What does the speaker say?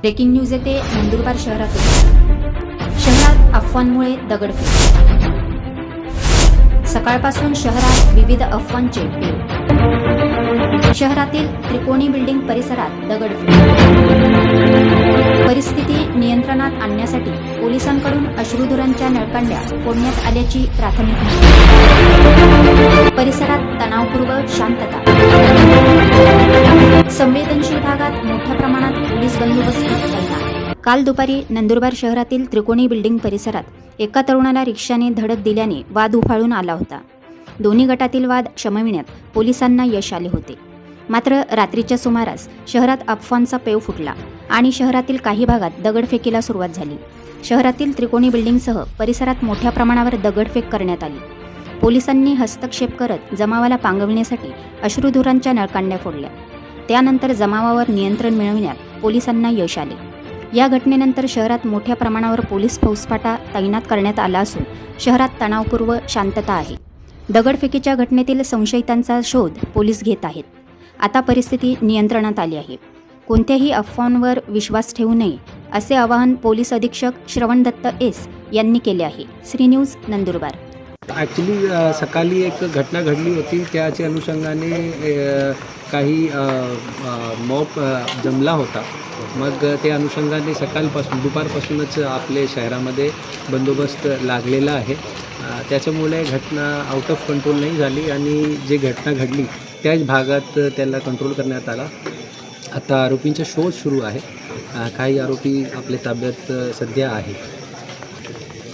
Breaking news येते नंदुरबार शहरातून. शहरात अफवांमुळे दगडफेक. सकाळपासून शहरात विविध अफवांचे पेव शहरातील त्रिकोणी बिल्डिंग परिसरात दगडफेक. परिस्थिती नियंत्रणात आणण्यासाठी पोलिसांकडून अश्रुधुरांच्या नळकांड्या फोडण्यात आल्याची प्राथमिक माहिती. परिसरात तणावपूर्व शांतता. संवेदनशील भागात मोठ्या प्रमाणात पोलीस बंदोबस्त तैनात काल दुपारी नंदुरबार शहरातील त्रिकोणी बिल्डिंग परिसरात एका तरुणाला रिक्षाने धडक दिल्याने वाद उफाळून आला होता. दोन्ही गटातील वाद शमविण्यात पोलिसांना यश आले होते. मात्र रात्रीच्या सुमारास शहरात अफवांचा पेव फुटला आणि शहरातील काही भागात दगडफेकीला सुरुवात झाली. शहरातील त्रिकोणी बिल्डिंगसह परिसरात मोठ्या प्रमाणावर दगडफेक करण्यात आली. पोलिसांनी हस्तक्षेप करत जमावाला पांगविण्यासाठी अश्रुधुरांच्या नळकांड्या फोडल्या. त्यानंतर जमावावर नियंत्रण मिळविण्यात पोलिसांना यश आले. या घटनेनंतर शहरात मोठ्या प्रमाणावर पोलीस फौजफाटा तैनात करण्यात आला असून शहरात तणावपूर्व शांतता आहे. दगडफेकीच्या घटनेतील संशयितांचा शोध पोलीस घेत आहेत. आता परिस्थिती नियंत्रणात आली आहे. कोणत्याही अफवांवर विश्वास ठेवू नये असे आवाहन पोलीस अधीक्षक श्रवण दत्त एस यांनी केले आहे. श्री न्यूज नंदुरबार. ॲक्च्युली सकाळी एक घटना घडली होती. त्याच्या अनुषंगाने काही मॉप जमला होता. मग त्या अनुषंगाने सकाळपासून दुपारपासूनच आपले शहरामध्ये बंदोबस्त लागलेला आहे. त्याच्यामुळे घटना आउट ऑफ कंट्रोल नाही झाली आणि जे घटना घडली त्याच भागात त्याला कंट्रोल करण्यात आला. आता आरोपींचा शोध सुरू आहे. काही आरोपी आपल्या ताब्यात सध्या आहे